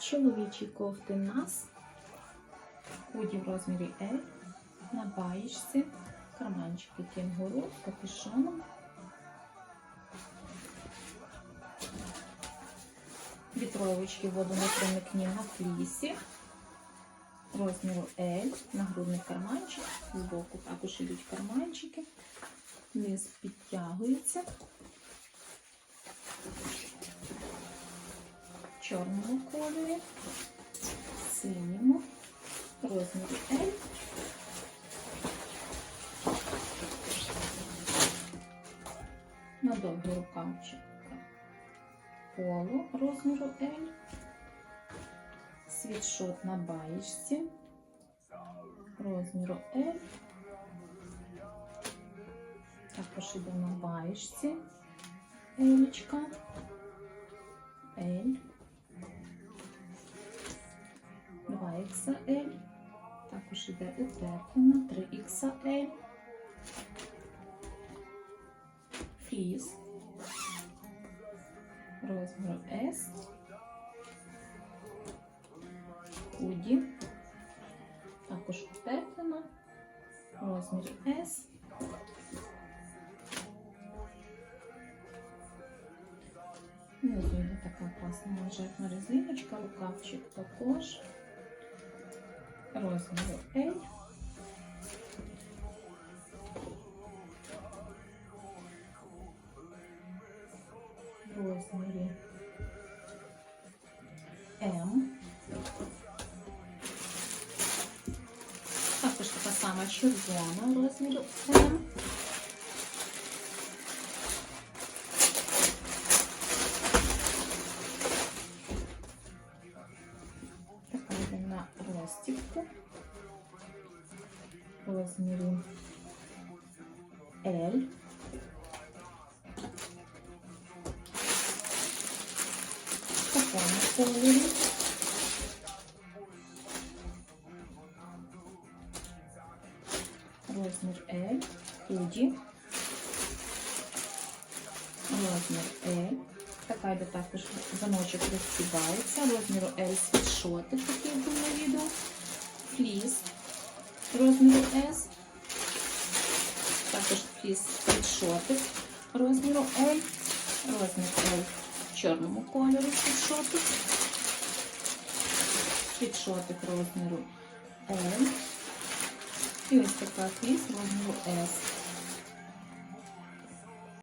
чоловічі кофти нас. Худі в розмірі L. На баєчці. Карманчики кенгуру капюшоном. Вітровочки водонепроникні на флісі. Розміру L. Нагрудний карманчик. Збоку також ідуть карманчики. Низ підтягується. Чорному кольорі, синьому, розмірі L. На довгий рукавчик поло розміру L. Світшот на баєчці розміру L. Також іде на баєчці Елічка. L. 2XL. Також іде утеплена 3XL. Фліс. Розміру S. Худі. Також утеплена. Розмір S. Внизу йде така класна манжетна резиночка, рукавчик також. Розміру L. В розмірі М. Також така сама червона розміру М. Така йде на розстібку розмірі L. В такому кольорі. Розмір L. Худі. Розмір L. Така йде також замочок розстібається. Розміру L світшотик, такий був на відео. Фліс розміру S. Також фліс світшотик розміру L. Розмір L в чорному кольорі світшотик. Світшотик розміру L. І ось така фліс розміру S.